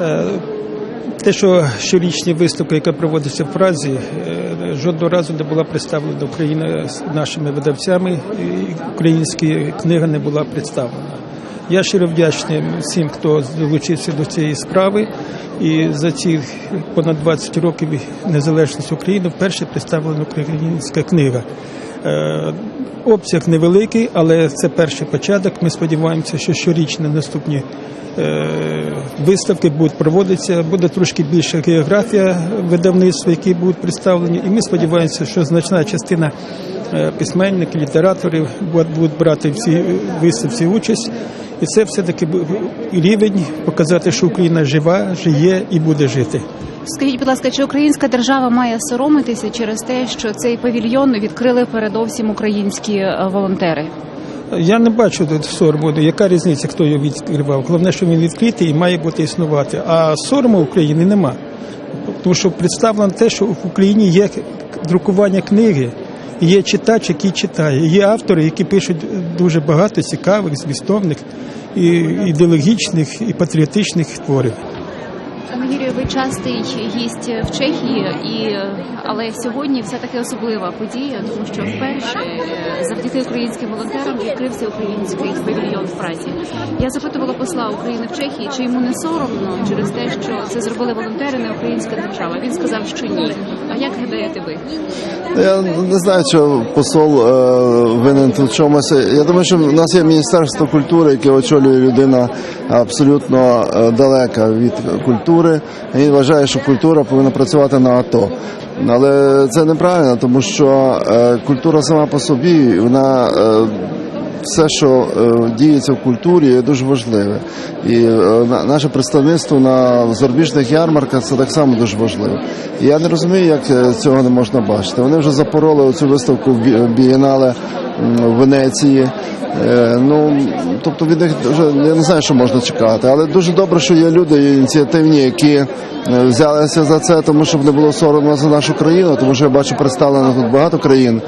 Е, Те, що щорічні виставки, яка проводиться в Празі, е, жодного разу не була представлена Україна нашими видавцями, і українська книга не була представлена. Я щиро вдячний всім, хто долучився до цієї справи. І за ці понад 20 років незалежності України вперше представлена українська книга. Е, Обсяг невеликий, але це перший початок. Ми сподіваємося, що щорічно наступні е, виставки будуть проводитися. Буде трошки більша географія видавництва, які будуть представлені. І ми сподіваємося, що значна частина е, письменників, літераторів будуть брати в цій виставці участь. І це все-таки бу- рівень показати, що Україна жива, жиє і буде жити. Скажіть, будь ласка, чи українська держава має соромитися через те, що цей павільйон відкрили передовсім українські е, волонтери? Я не бачу тут сорому. Яка різниця, хто його відкривав? Головне, що він відкритий і має бути існувати. А сорому в Україні нема. Тому що представлено те, що в Україні є друкування книги, є читач, який читає, є автори, які пишуть дуже багато цікавих, змістовних, і ідеологічних і патріотичних творів. Юрію, ви частий гість в Чехії, і але сьогодні все таки особлива подія, тому що вперше е, завдяки українським волонтерам відкрився український павільйон в Празі. Я запитувала посла України в Чехії, чи йому не соромно через те, що це зробили волонтери, не українська держава. Він сказав, що ні. А як гадаєте ви? Я не знаю, що посол е, винен в чомусь. Я думаю, що в нас є Міністерство культури, яке очолює людина абсолютно е, далека від культури. Він вважає, що культура повинна працювати на АТО. Але це неправильно, тому що е, культура сама по собі, вона. Все, що е, діється в культурі, є дуже важливе. І е, наше представництво на зарубіжних ярмарках це так само дуже важливо. І я не розумію, як е, цього не можна бачити. Вони вже запороли цю виставку в Бієнале в Венеції. Ну тобто від них вже я не знаю, що можна чекати. Але дуже добре, що є люди ініціативні, які взялися за це, тому щоб не було соромно за нашу країну, тому що я бачу представлено тут багато країн.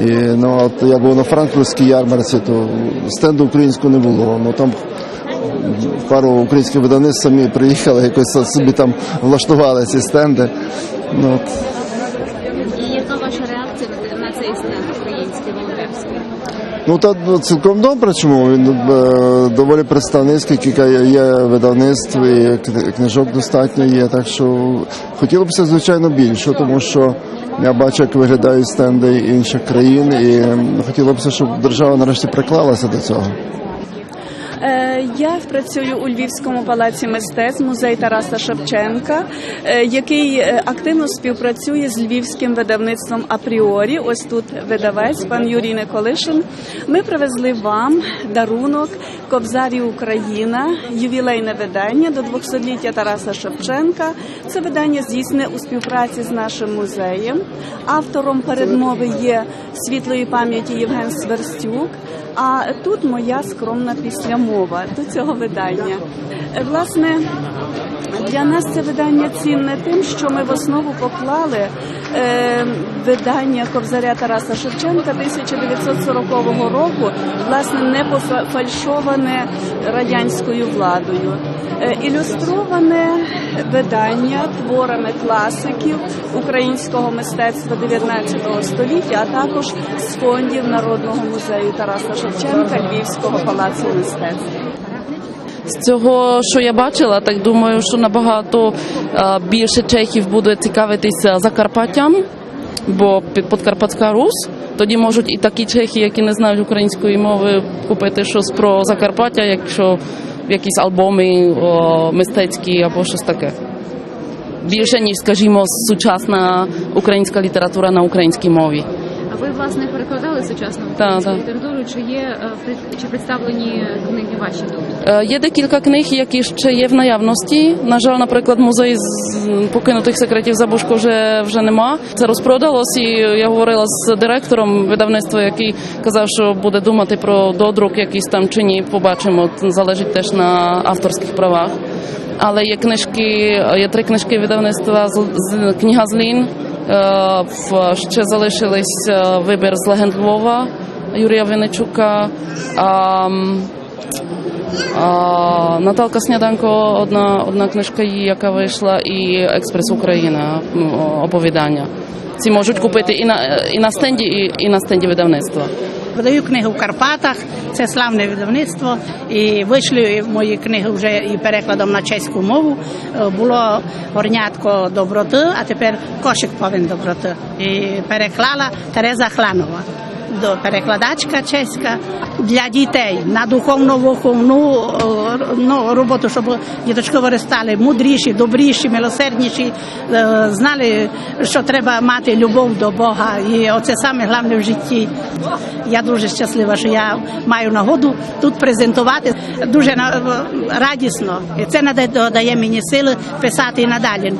І ну от я був на франкфуртській ярмарці, то стенду українського не було. Ну там пару українських видавництв самі приїхали, якось собі там влаштували ці стенди. Ну, от. І яка ваша реакція на цей стенд український волонтерський? Ну та ну, цілком добре, чому він е, доволі представницький, кілька є- видавництв і книжок достатньо є. Так що хотілося б звичайно більше, тому що я бачу, як виглядають стенди інших країн, і хотілося б, щоб держава нарешті приклалася до цього. Е, Я працюю у Львівському палаці мистецтв музей Тараса Шевченка, е, який е, активно співпрацює з львівським видавництвом Апріорі. Ось тут видавець, пан Юрій Николишин. Ми привезли вам дарунок Кобзарі Україна, ювілейне видання до 200-ліття Тараса Шевченка. Це видання здійснене у співпраці з нашим музеєм. Автором передмови є світлої пам'яті Євген Сверстюк. А тут моя скромна післямова до цього видання. Власне, для нас це видання цінне тим, що ми в основу поклали е, видання Кобзаря Тараса Шевченка 1940 року, власне, не пофальшоване радянською владою. Е, ілюстроване видання творами класиків українського мистецтва 19 століття, а також з фондів Народного музею Тараса Шевченка Львівського палацу мистецтв. З цього, що я бачила, так думаю, що набагато е, більше чехів буде цікавитися Закарпаттям, бо Подкарпатська Рус. Тоді можуть і такі чехи, які не знають української мови, купити щось про Закарпаття, якщо якісь альбоми о, мистецькі або щось таке. Більше, ніж, скажімо, сучасна українська література на українській мові. А ви власне перекладали сучасну Так, українську літературу? Чи є е, чи представлені книги ваші тут? Е, Є декілька книг, які ще є в наявності. На жаль, наприклад, музей з покинутих секретів Забушко вже вже нема. Це розпродалось, і я говорила з директором видавництва, який казав, що буде думати про додрук якийсь там чи ні. Побачимо. Залежить теж на авторських правах. Але є книжки, є три книжки видавництва з, з книга Злін. Е, Ще залишились е, вибір з легенд Львова Юрія Винничука. Наталка Сняданко, одна, одна книжка її, яка вийшла, і Експрес Україна оповідання. Ці можуть купити і на, і на стенді, і, і на стенді видавництва. Видаю книгу в Карпатах, це славне видавництво. І вийшли мої книги вже і перекладом на чеську мову. Е, Було горнятко доброти, а тепер кошик повен доброти. І переклала Тереза Хланова. До перекладачка чеська для дітей на духовну виховну е, ну, роботу, щоб діточки виростали мудріші, добріші, милосердніші, е, знали, що треба мати любов до Бога. І оце саме головне в житті. Я дуже щаслива, що я маю нагоду тут презентувати. Дуже радісно. І це надає- мені сили писати і надалі.